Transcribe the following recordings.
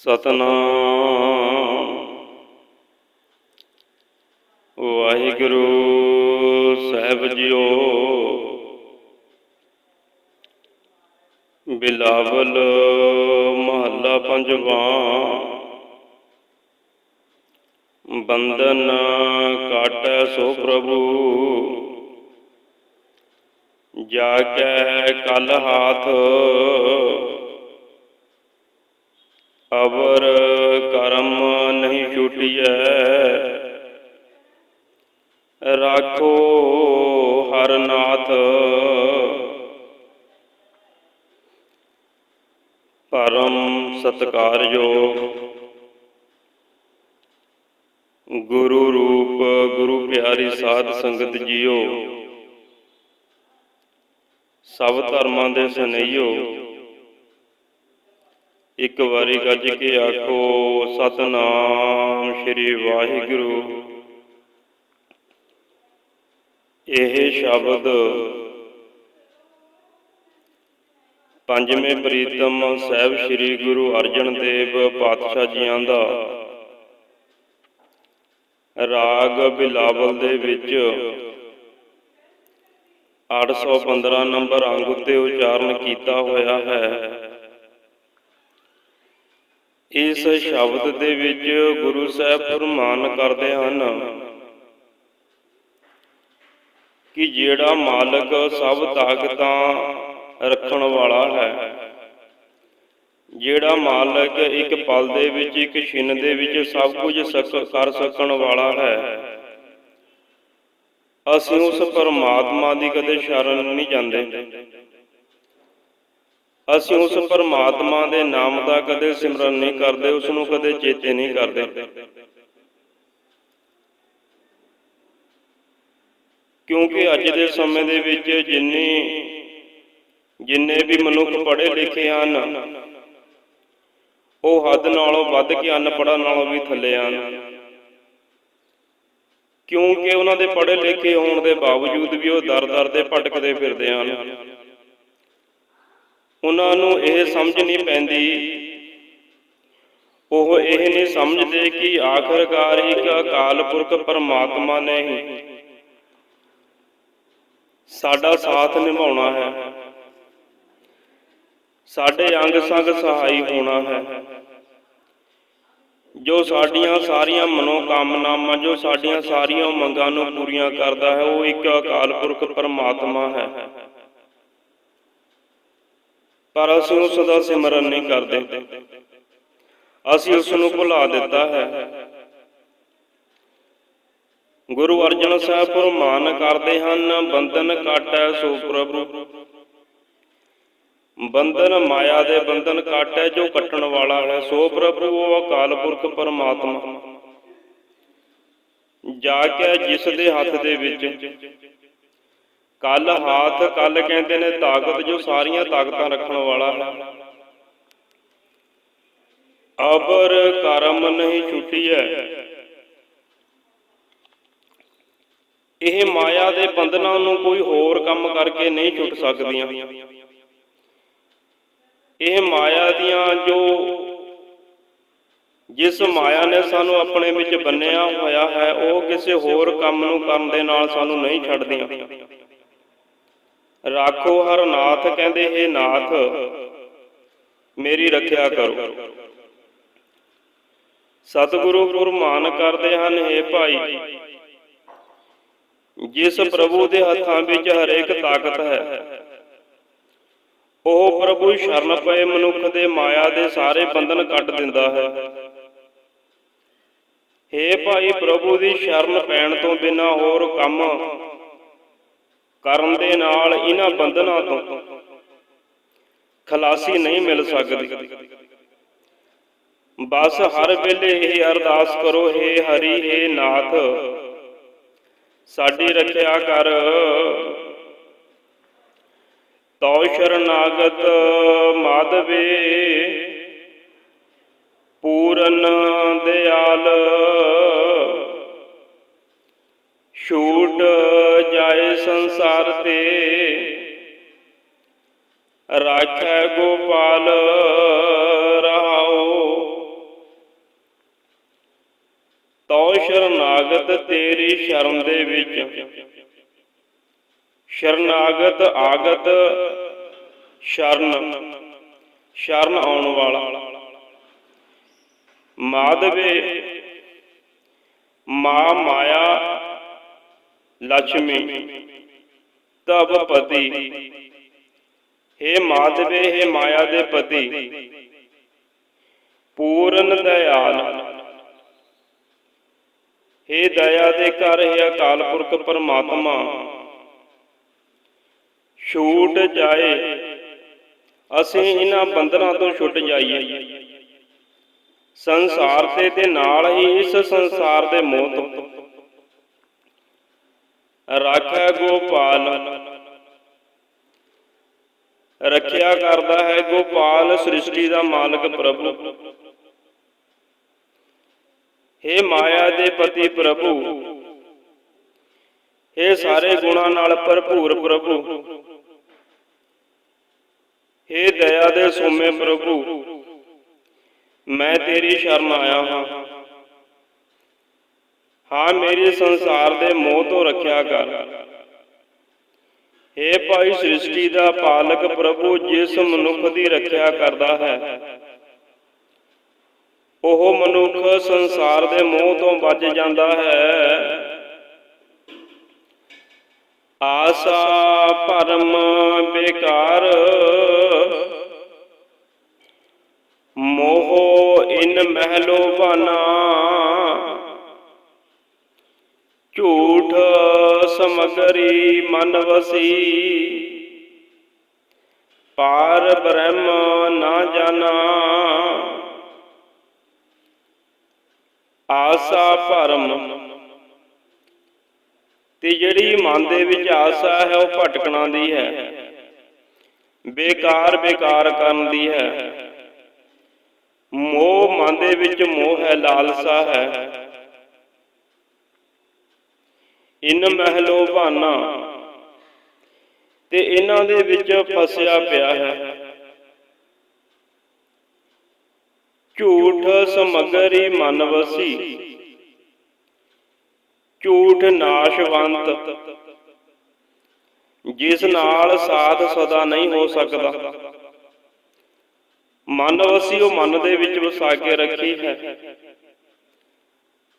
ਸਤਨਾਮ। ਵਾਹਿਗੁਰੂ ਸਾਹਿਬ ਜੀਓ। ਬਿਲਾਵਲ ਮਹੱਲਾ ਪੰਜਵਾਂ। ਬੰਦਨ ਕਾਟੈ ਸੋ ਪ੍ਰਭੂ। ਜਾ ਕੇ ਕਲ ਹਾਥ। ਅਵਰ ਕਰਮ ਨਹੀਂ ਛੁਟਿਐ ਰਾਖੋ ਹਰ ਨਾਥ। ਪਰਮ ਸਤਕਾਰਯੋਗ। ਗੁਰੂ ਰੂਪ, ਗੁਰੂ ਪਿਆਰੀ ਸਾਧ ਸੰਗਤ ਜੀਓ। ਸਭ ਧਰਮਾਂ ਦੇ ਸਨੇਹੀਓ। ਇੱਕ ਵਾਰੀ ਗੱਜ ਕੇ ਆਖੋ, ਸਤਨਾਮ ਸ੍ਰੀ ਵਾਹਿਗੁਰੂ। ਇਹ ਸ਼ਬਦ ਪੰਜਵੇਂ ਪ੍ਰੀਤਮ ਸਾਹਿਬ ਸ੍ਰੀ ਗੁਰੂ ਅਰਜਨ ਦੇਵ ਪਾਤਸ਼ਾਹ ਜੀਆਂ ਦਾ ਰਾਗ ਬਿਲਾਵਲ ਦੇ ਵਿੱਚ 815 ਨੰਬਰ ਅੰਗ ਉੱਤੇ ਉਚਾਰਨ ਕੀਤਾ ਹੋਇਆ ਹੈ। ਇਸ ਸ਼ਬਦ ਦੇ ਵਿੱਚ ਗੁਰੂ ਸਾਹਿਬ ਫਰਮਾਨ ਕਰਦੇ ਹਨ ਕਿ ਜਿਹੜਾ ਮਾਲਕ ਸਭ ਤਾਕਤਾਂ ਰੱਖਣ ਵਾਲਾ ਹੈ ਜਿਹੜਾ ਮਾਲਕ ਇੱਕ ਪਲ ਦੇ ਵਿੱਚ ਇੱਕ ਛਿਨ ਦੇ ਵਿੱਚ ਸਭ ਕੁਝ ਕਰ ਸਕਣ ਵਾਲਾ ਹੈ ਅਸੀਂ ਉਸ ਪਰਮਾਤਮਾ ਦੀ ਕਦੇ ਸ਼ਰਨ ਨਹੀਂ ਜਾਂਦੇ। ਅਸੀਂ ਉਸ ਪਰਮਾਤਮਾ ਦੇ ਨਾਮ ਦਾ ਕਦੇ ਸਿਮਰਨ ਨਹੀਂ ਕਰਦੇ ਉਸ ਨੂੰ ਕਦੇ ਚੇਤੇ ਨਹੀਂ ਕਰਦੇ। ਕਿਉਂਕਿ ਅੱਜ ਦੇ ਸਮੇਂ ਦੇ ਵਿੱਚ ਜਿੰਨੀ ਜਿੰਨੇ ਵੀ ਮਨੁੱਖ ਪੜ੍ਹੇ ਲਿਖੇ ਹਨ, ਉਹ ਹੱਦ ਨਾਲੋਂ ਵੱਧ ਕੇ ਅਨਪੜ੍ਹਾਂ ਨਾਲੋਂ ਵੀ ਥੱਲੇ ਹਨ। ਕਿਉਂਕਿ ਉਹਨਾਂ ਦੇ ਪੜ੍ਹੇ ਲਿਖੇ ਹੋਣ ਦੇ ਬਾਵਜੂਦ ਵੀ ਉਹ ਦਰ-ਦਰ ਦੇ ਭਟਕਦੇ ਫਿਰਦੇ ਹਨ। ਉਹਨਾਂ ਨੂੰ ਇਹ ਸਮਝ ਨਹੀਂ ਪੈਂਦੀ। ਉਹ ਇਹ ਨਹੀਂ ਸਮਝਦੇ ਕਿ ਆਖਰਕਾਰ ਇੱਕ ਅਕਾਲ ਪੁਰਖ ਪਰਮਾਤਮਾ ਨੇ ਹੀ ਸਾਡਾ ਸਾਥ ਨਿਭਾਉਣਾ ਹੈ। ਸਾਡੇ ਅੰਗ ਸੰਗ ਸਹਾਈ ਹੋਣਾ ਹੈ। ਜੋ ਸਾਡੀਆਂ ਸਾਰੀਆਂ ਮਨੋਕਾਮਨਾਵਾਂ, ਜੋ ਸਾਡੀਆਂ ਸਾਰੀਆਂ ਮੰਗਾਂ ਨੂੰ ਪੂਰੀਆਂ ਕਰਦਾ ਹੈ, ਉਹ ਇੱਕ ਅਕਾਲ ਪੁਰਖ ਪਰਮਾਤਮਾ ਹੈ। ਪਰ ਅਸੀਂ ਉਸ ਦਾ ਸਿਮਰਨ ਨਹੀਂ ਕਰਦੇ। ਅਸੀਂ ਉਸ ਨੂੰ ਭੁਲਾ ਦਿੱਤਾ ਹੈ। ਗੁਰੂ ਅਰਜਨ ਸਾਹਿਬ ਫਰਮਾਨ ਕਰਦੇ ਹਨ, ਬੰਧਨ ਕਾਟੈ ਸੋ ਪ੍ਰਭੂ ਬੰਧਨ ਮਾਇਆ ਦੇ ਬੰਧਨ ਕਾਟੈ ਜੋ ਕੱਟਣ ਵਾਲਾ ਹੈ। ਸੋ ਪ੍ਰਭੂ ਉਹ ਅਕਾਲ ਪੁਰਖ ਪਰਮਾਤਮਾ। ਜਾ ਕੇ ਜਿਸ ਦੇ ਹੱਥ ਦੇ ਵਿੱਚ ਕੱਲ ਹਾਥ ਕੱਲ ਕਹਿੰਦੇ ਨੇ ਤਾਕਤ ਜੋ ਸਾਰੀਆਂ ਤਾਕਤਾਂ ਰੱਖਣ ਵਾਲਾ। ਹੈ ਅਬਰ ਕਰਮ ਨਹੀਂ ਛੁੱਟੀਐ। ਇਹ ਮਾਇਆ ਦੇ ਬੰਧਨਾਂ ਨੂੰ ਕੋਈ ਹੋਰ ਕੰਮ ਕਰਕੇ ਨਹੀਂ ਛੁੱਟ ਸਕਦੀਆਂ। ਇਹ ਮਾਇਆ ਦੀਆਂ ਜੋ ਜਿਸ ਮਾਇਆ ਨੇ ਸਾਨੂੰ ਆਪਣੇ ਵਿੱਚ ਬੰਨਿਆ ਹੋਇਆ ਹੈ, ਉਹ ਕਿਸੇ ਹੋਰ ਕੰਮ ਨੂੰ ਕਰਨ ਦੇ ਨਾਲ ਸਾਨੂੰ ਨਹੀਂ ਛੱਡਦੀਆਂ। ਰਾਖੋ ਹਰ ਨਾਥ ਕਹਿੰਦੇ ਇਹ ਨਾਥ, ਮੇਰੀ ਰੱਖਿਆ ਕਰੋ। ਸਤਿਗੁਰੂ ਫਰਮਾਨ ਕਰਦੇ ਹਨ हे ਭਾਈ, ਜਿਸ ਪ੍ਰਭੂ ਦੇ ਹੱਥਾਂ ਵਿੱਚ ਹਰੇਕ ਤਾਕਤ ਹੈ, ਉਹ ਪ੍ਰਭੂ ਸ਼ਰਨ ਪਏ ਮਨੁੱਖ ਦੇ ਮਾਇਆ ਦੇ ਸਾਰੇ ਬੰਧਨ ਕੱਟ ਦਿੰਦਾ ਹੈ। हे ਭਾਈ, ਪ੍ਰਭੂ ਦੀ ਸ਼ਰਨ ਪੈਣ ਤੋਂ ਬਿਨਾ ਹੋਰ ਕੰਮ ਕਰਨ ਦੇ ਨਾਲ ਇਹਨਾਂ ਬੰਧਨਾਂ ਤੋਂ ਖਲਾਸੀ ਨਹੀਂ ਮਿਲ ਸਕਦੀ। ਬਸ ਹਰ ਵੇਲੇ ਇਹ ਅਰਦਾਸ ਕਰੋ हे ਹਰੀ हे ਨਾਥ, ਸਾਡੀ ਰੱਖਿਆ ਕਰ। ਤਉ ਸ਼ਰਨਾਗਤ ਮਾਧਵੇ, ਪੂਰਨ ਦਿਆਲ, ਛੂਟ ਸੰਸਾਰ ਤੇ ਰਾਖੈ ਗੋਪਾਲ ਰਹਾਓ ਤਉ ਸ਼ਰਨਾਗਤ ਤੇਰੀ ਸ਼ਰਨ ਦੇ ਵਿੱਚ। ਸ਼ਰਨਾਗਤ ਆਗਤ ਸ਼ਰਨ ਸ਼ਰਨ ਆਉਣ ਵਾਲਾ। ਮਾਦਵੇ ਮਾ ਮਾਇਆ ਲక్ష్ਮੀ ਤਬ ਪਤੀ हे ਮਾਧਵੇ हे ਮਾਇਆ ਦੇ ਪਤੀ, ਪੂਰਨ ਦਇਆਲ। हे ਦਇਆ ਦੇ ਘਰ हे ਅਕਾਲ ਪੁਰਖ ਪਰਮਾਤਮਾ, ਛੂਟ ਜਾਏ, ਅਸੀਂ ਇਹਨਾਂ ਬੰਧਨਾਂ ਤੋਂ ਛੁੱਟ ਜਾਈਏ। ਸੰਸਾਰ ਤੇ ਦੇ ਨਾਲ ਹੀ ਇਸ ਸੰਸਾਰ ਦੇ ਮੋਹ ਤੋਂ ਰਾਖੈ ਗੋਪਾਲ ਰੱਖਿਆ ਕਰਦਾ ਹੈ ਗੋਪਾਲ ਸ੍ਰਿਸ਼ਟੀ ਦਾ ਮਾਲਕ ਪ੍ਰਭੂ हे ਮਾਇਆ ਦੇ ਪਤੀ ਪ੍ਰਭੂ हे ਸਾਰੇ ਗੁਣਾਂ ਨਾਲ ਭਰਪੂਰ ਪ੍ਰਭੂ हे ਦਇਆ ਦੇ ਸੋਮੇ ਪ੍ਰਭੂ ਮੈਂ ਤੇਰੀ ਸ਼ਰਨ ਆਇਆ ਹਾਂ ਹਾਂ ਮੇਰੀ ਸੰਸਾਰ ਦੇ ਮੋਹ ਤੋਂ ਰੱਖਿਆ ਕਰ। हे ਭਾਈ ਸ੍ਰਿਸ਼ਟੀ ਦਾ ਪਾਲਕ ਪ੍ਰਭੂ, ਜਿਸ ਮਨੁੱਖ ਦੀ ਰੱਖਿਆ ਕਰਦਾ ਹੈ। ਉਹ ਮਨੁੱਖ ਸੰਸਾਰ ਦੇ ਮੋਹ ਤੋਂ ਬਚ ਜਾਂਦਾ ਹੈ। ਆਸਾ ਭਰਮ ਬੇਕਾਰ, ਮੋਹ ਇਨ ਮਹਿਲੋ ਬਾਨਾ ਝੂਠ ਸਮਗਰੀ ਮਨ ਵਸੀ। ਪਾਰ ਬ੍ਰਹਮ ਨਾ ਜਾਣਾ। ਆਸਾ ਭਰਮ। ਤੇ ਜਿਹੜੀ ਮਨ ਦੇ ਵਿੱਚ ਆਸਾ ਹੈ, ਉਹ ਭਟਕਣਾ ਦੀ ਹੈ। ਬੇਕਾਰ ਬੇਕਾਰ ਕਰਨ ਦੀ ਹੈ। ਮੋਹ ਮਨ ਦੇ ਵਿੱਚ ਮੋਹ ਹੈ, ਲਾਲਸਾ ਹੈ। ਇਨ ਮਹਿਲੋ ਭਾਨਾ। ਤੇ ਇਹਨਾਂ ਦੇ ਵਿੱਚ ਫਸਿਆ ਪਿਆ ਹੈ। ਝੂਠ ਸਮਗਰੀ ਮਨ ਵਸੀ। ਝੂਠ ਨਾਸ਼ਵੰਤ। ਜਿਸ ਨਾਲ ਸਾਥ ਸਦਾ ਨਹੀਂ ਹੋ ਸਕਦਾ। ਮਨ ਵਸੀ ਉਹ ਮਨ ਦੇ ਵਿੱਚ ਵਸਾ ਕੇ ਰੱਖੀ ਹੈ।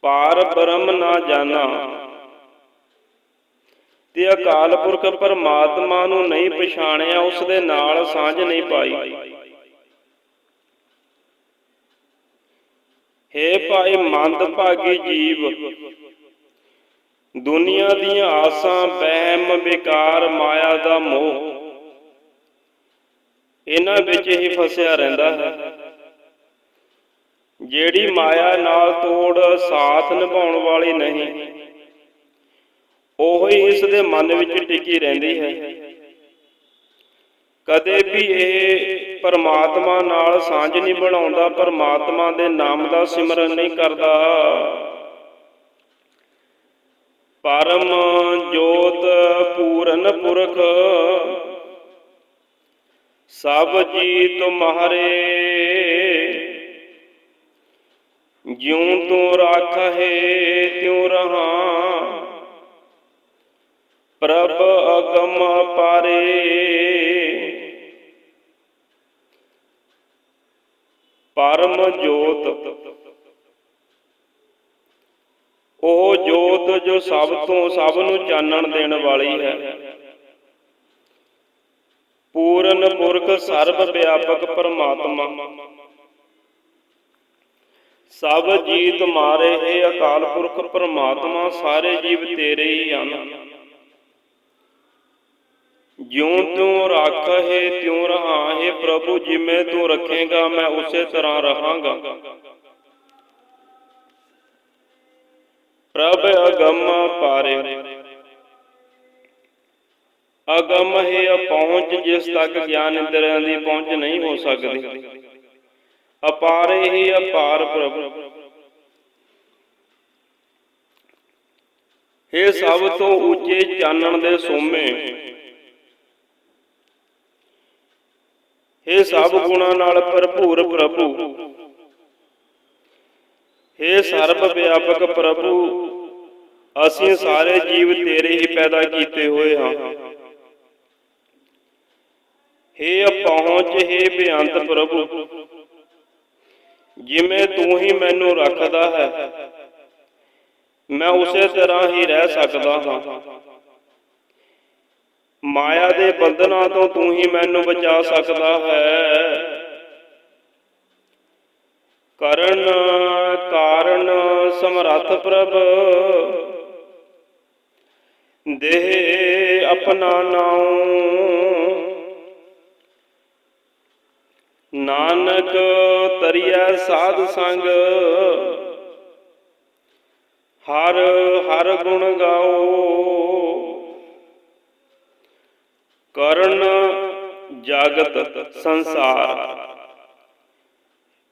ਪਾਰ ਬ੍ਰਹਮ ਨਾ ਜਾਣਾ। ਤੇ ਅਕਾਲ ਪੁਰਖ ਪਰਮਾਤਮਾ ਨੂੰ ਨਹੀਂ ਪਛਾਣਿਆ ਉਸ ਦੇ ਨਾਲ ਸਾਂਝ ਨਹੀਂ ਪਾਈ। ਹੇ ਭਾਈ ਮੰਦ ਭਾਗੀ ਜੀਵ, ਦੁਨੀਆ ਦੀਆਂ ਆਸਾਂ, ਵਹਿਮ, ਵਿਕਾਰ, ਮਾਇਆ ਦਾ ਮੋਹ, ਇਹਨਾਂ ਵਿੱਚ ਹੀ ਫਸਿਆ ਰਹਿੰਦਾ ਹੈ। ਜਿਹੜੀ ਮਾਇਆ ਨਾਲ ਤੋੜ, ਸਾਥ ਨਿਭਾਉਣ ਵਾਲੀ ਨਹੀਂ। ਉਹ ਹੀ ਇਸ ਦੇ ਮਨ ਵਿੱਚ ਟਿਕੀ ਰਹਿੰਦੀ ਹੈ। ਕਦੇ ਵੀ ਇਹ ਪਰਮਾਤਮਾ ਨਾਲ ਸਾਂਝ ਨਹੀਂ ਬਣਾਉਂਦਾ, ਪਰਮਾਤਮਾ ਦੇ ਨਾਮ ਦਾ ਸਿਮਰਨ ਨਹੀਂ ਕਰਦਾ। ਪਰਮ ਜੋਤ ਪੂਰਨ ਪੁਰਖ, ਸਭ ਜੀ ਤੁਮਹਾਰੇ ਜਿਉ ਤੂੰ ਰਾਖੇ ਤਿਉ ਰਹਾ। ਪ੍ਰਭ ਅਗਮ ਪਾਰੇ। ਪਰਮ ਜੋਤ, ਉਹ ਜੋਤ ਜੋ ਸਭ ਤੋਂ ਸਭ ਨੂੰ ਚਾਨਣ ਦੇਣ ਵਾਲੀ ਹੈ। ਪੂਰਨ ਪੁਰਖ ਸਰਬ ਵਿਆਪਕ ਪਰਮਾਤਮਾ। ਸਭ ਜੀਤ ਮਾਰੇ, ਹੈ ਅਕਾਲ ਪੁਰਖ ਪਰਮਾਤਮਾ, ਸਾਰੇ ਜੀਵ ਤੇਰੇ ਹੀ ਹਨ। ਜਿਉਂ ਤੂੰ ਰੱਖ ਹੈ ਤਿਉ ਰਹਾ ਪ੍ਰਭੂ ਜਿਵੇਂ ਤੂੰ ਰੱਖੇਗਾ, ਮੈਂ ਉਸੇ ਤਰ੍ਹਾਂ ਰਹਾਂਗਾ। ਪ੍ਰਭ ਅਗੰਮ ਪਾਰੇ। ਅਗੰਮ ਹੈ ਪਹੁੰਚ ਜਿਸ ਤੱਕ ਗਿਆਨ ਇੰਦਰੀਆਂ ਦੀ ਪਹੁੰਚ ਨਹੀਂ ਹੋ ਸਕਦੀ। ਅਪਾਰੇ ਹੀ ਅਪਾਰ ਪ੍ਰਭ। ਇਹ ਸਭ ਤੋਂ ਉੱਚੇ ਚਾਨਣ ਦੇ ਸੋਮੇ ਇਹ ਸਭ ਗੁਣਾਂ ਨਾਲ ਭਰਪੂਰ ਪ੍ਰਭੂ हे ਸਰਬ ਵਿਆਪਕ ਪ੍ਰਭੂ ਅਸੀਂ ਸਾਰੇ ਜੀਵ ਤੇਰੇ ਹੀ ਪੈਦਾ ਕੀਤੇ ਹੋਏ ਹਾਂ हे ਪਹੁੰਚ हे ਬੇਅੰਤ ਪ੍ਰਭੂ ਜਿਵੇਂ ਤੂੰ ਹੀ ਮੈਨੂੰ ਰੱਖਦਾ ਹੈ ਮੈਂ ਉਸੇ ਤਰ੍ਹਾਂ ਹੀ ਰਹਿ ਸਕਦਾ ਹਾਂ ਮਾਇਆ ਦੇ ਬੰਧਨਾਂ ਤੋਂ ਤੂੰ ਹੀ ਮੈਨੂੰ ਬਚਾ ਸਕਦਾ ਹੈ। ਕਰਨ, ਕਾਰਨ, ਸਮਰੱਥ ਪ੍ਰਭ। ਦੇਹ ਆਪਣਾ ਨਾਉ। ਨਾਨਕ ਤਰੀਆ ਸਾਧ ਸੰਗ। ਹਰ ਹਰ ਗੁਣ ਗਾਓ ਕਰਨ ਜਗਤ ਸੰਸਾਰ।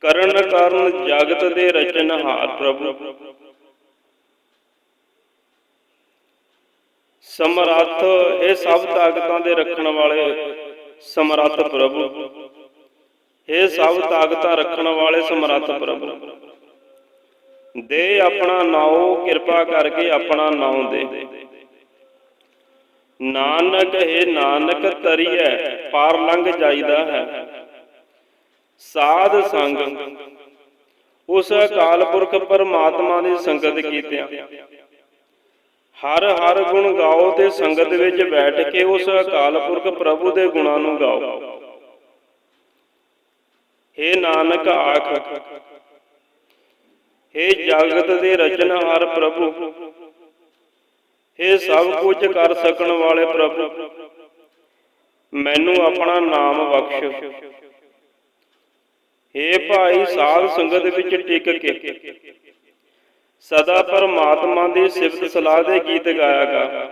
ਕਰਨ ਕਰਨ ਜਗਤ ਦੇ ਰਚਨਹਾਰ ਪ੍ਰਭੂ। ਸਮਰੱਥ ਇਹ ਸਭ ਤਾਕਤਾਂ ਦੇ ਰੱਖਣ ਵਾਲੇ ਸਮਰੱਥ ਪ੍ਰਭੂ। ਇਹ ਸਭ ਤਾਕਤਾਂ ਰੱਖਣ ਵਾਲੇ ਸਮਰੱਥ ਪ੍ਰਭੂ। ਦੇ ਆਪਣਾ ਨਾਉ ਕਿਰਪਾ ਕਰਕੇ ਆਪਣਾ ਨਾਉ ਦੇ। ਨਾਨਕ ਹੈ ਨਾਨਕ ਤਰੀਐ ਪਾਰ ਲੰਘ ਜਾਈਦਾ ਹੈ। ਸਾਧ ਸੰਗ, ਉਸ ਅਕਾਲ ਪੁਰਖ ਪਰਮਾਤਮਾ ਦੀ ਸੰਗਤ ਕੀਤਿਆਂ। ਹਰ ਹਰ ਗੁਣ ਗਾਓ ਤੇ ਸੰਗਤ ਵਿੱਚ ਬੈਠ ਕੇ ਉਸ ਅਕਾਲ ਪੁਰਖ ਪ੍ਰਭੂ ਦੇ ਗੁਣਾਂ ਨੂੰ ਗਾਓ। हे ਨਾਨਕ ਆਖ हे ਜਗਤ ਦੇ ਰਚਨਹਾਰ ਪ੍ਰਭੂ हे ਸਭ ਕੁਝ ਕਰ ਸਕਣ ਵਾਲੇ ਪ੍ਰਭੂ। ਮੈਨੂੰ ਆਪਣਾ ਨਾਮ ਬਖਸ਼। हे ਭਾਈ, ਸਾਧ ਸੰਗਤ ਵਿੱਚ ਟਿਕ ਕੇ। ਸਦਾ ਪਰਮਾਤਮਾ ਦੀ ਸਿਫਤ ਸਲਾਹ ਦੇ ਗੀਤ ਗਾਇਆ ਕਰ।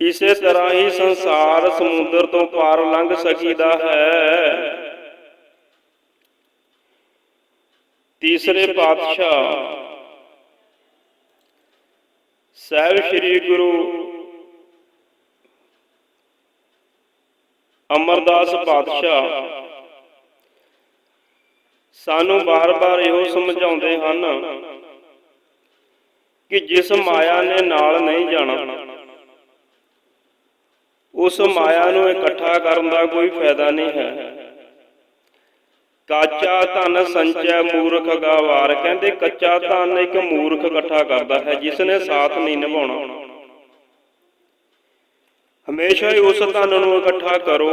ਇਸੇ ਤਰ੍ਹਾਂ ਹੀ ਸੰਸਾਰ ਸਮੁੰਦਰ ਤੋਂ ਪਾਰ ਲੰਘ ਸਕੀਦਾ ਹੈ। ਤੀਸਰੇ ਪਾਤਸ਼ਾਹ। ਸਾਹਿਬ ਸ੍ਰੀ ਗੁਰੂ ਅਮਰਦਾਸ ਪਾਤਸ਼ਾਹ ਸਾਨੂੰ ਬਾਰ-ਬਾਰ ਇਹੋ ਸਮਝਾਉਂਦੇ ਹਨ ਕਿ ਜਿਸ ਮਾਇਆ ਨੇ ਨਾਲ ਨਹੀਂ ਜਾਣਾ, ਉਸ ਮਾਇਆ ਨੂੰ ਇਕੱਠਾ ਕਰਨ ਦਾ ਕੋਈ ਫਾਇਦਾ ਨਹੀਂ ਹੈ। ਕਾਚਾ ਧਨ ਸੰਚੈ ਮੂਰਖ ਗਾਵਾਰ। ਕਹਿੰਦੇ ਕੱਚਾ ਧਨ ਇੱਕ ਮੂਰਖ ਇਕੱਠਾ ਕਰਦਾ ਹੈ ਜਿਸ ਨੇ ਸਾਥ ਨਹੀਂ ਨਿਭਾਉਣਾ। ਹਮੇਸ਼ਾ ਹੀ ਉਸ ਧਨ ਨੂੰ ਇਕੱਠਾ ਕਰੋ,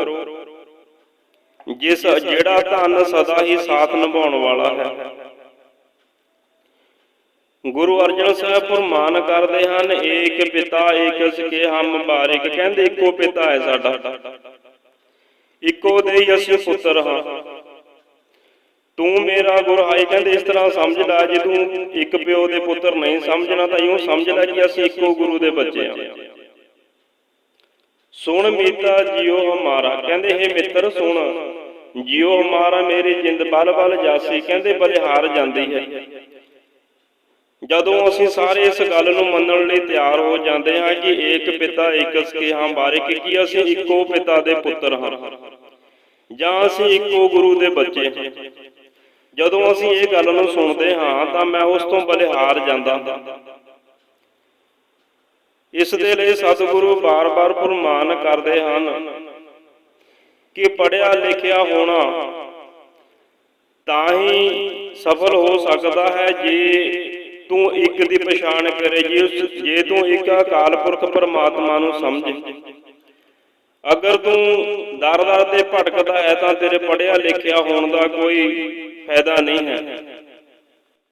ਜਿਸ ਜਿਹੜਾ ਧਨ ਸਦਾ ਹੀ ਸਾਥ ਨਿਭਾਉਣ ਵਾਲਾ ਹੈ। ਗੁਰੂ ਅਰਜਨ ਸਾਹਿਬ ਫਰਮਾਨ ਕਰਦੇ ਹਨ, ਏਕ ਪਿਤਾ, ਏਕ ਸਕੇ ਹਮ ਬਾਰਿਕ। ਕਹਿੰਦੇ ਇੱਕੋ ਪਿਤਾ ਹੈ ਸਾਡਾ। ਇੱਕੋ ਦੇ ਹੀ ਅਸੀਂ ਪੁੱਤਰ ਹਾਂ। ਤੂੰ ਮੇਰਾ ਗੁਰ ਹਾਏ ਕਹਿੰਦੇ ਇਸ ਤਰ੍ਹਾਂ ਸਮਝ ਲੈ ਜੇ ਤੂੰ ਇੱਕ ਪਿਓ ਦੇ ਪੁੱਤਰ ਨਹੀਂ ਸਮਝਣਾ, ਤਾਂ ਇਉਂ ਸਮਝ ਲੈ ਕਿ ਅਸੀਂ ਇੱਕੋ ਗੁਰੂ ਦੇ ਬੱਚੇ ਹਾਂ। ਸੁਣ ਮੀਤਾ ਜਿਉ ਹਮਾਰਾ। ਕਹਿੰਦੇ ਇਹ ਮਿੱਤਰ, ਸੁਣ। ਜਿਉ ਹਮਾਰਾ, ਮੇਰੀ ਜਿੰਦ ਬਲ ਬਲ ਜਾਸੀ। ਕਹਿੰਦੇ, ਬਲਿਹਾਰ ਜਾਂਦੀ ਹੈ। ਜਦੋਂ ਅਸੀਂ ਸਾਰੇ ਇਸ ਗੱਲ ਨੂੰ ਮੰਨਣ ਲਈ ਤਿਆਰ ਹੋ ਜਾਂਦੇ ਹਾਂ ਕਿ ਏਕ ਪਿਤਾ, ਏਕ ਸਕੇ ਹਾਂ ਬਾਰੇ ਕਿ ਅਸੀਂ ਇੱਕੋ ਪਿਤਾ ਦੇ ਪੁੱਤਰ ਹਾਂ ਜਾਂ ਅਸੀਂ ਇੱਕੋ ਗੁਰੂ ਦੇ ਬੱਚੇ ਹਾਂ। ਜਦੋਂ ਅਸੀਂ ਇਹ ਗੱਲ ਨੂੰ ਸੁਣਦੇ ਹਾਂ, ਤਾਂ ਮੈਂ ਉਸ ਤੋਂ ਬਲਿਹਾਰ ਜਾਂਦਾ ਇਸ ਦੇ ਲਈ ਸਤਿਗੁਰੂ ਬਾਰ-ਬਾਰ ਫਰਮਾਨ ਕਰਦੇ ਹਨ ਕਿ ਪੜਿਆ ਲਿਖਿਆ ਹੋਣਾ ਤਾਂ ਹੀ ਸਫਲ ਹੋ ਸਕਦਾ ਹੈ ਜੇ ਤੂੰ ਇੱਕ ਦੀ ਪਛਾਣ ਕਰੇ, ਜੇ ਜੇ ਤੂੰ ਇੱਕ ਅਕਾਲ ਪੁਰਖ ਪਰਮਾਤਮਾ ਨੂੰ ਸਮਝੇ। ਅਗਰ ਤੂੰ ਦਰ-ਦਰ ਤੇ ਭਟਕਦਾ ਹੈ ਤਾਂ ਤੇਰੇ ਪੜਿਆ ਲਿਖਿਆ ਹੋਣ ਦਾ ਕੋਈ ਫਾਇਦਾ ਨਹੀਂ ਹੈ।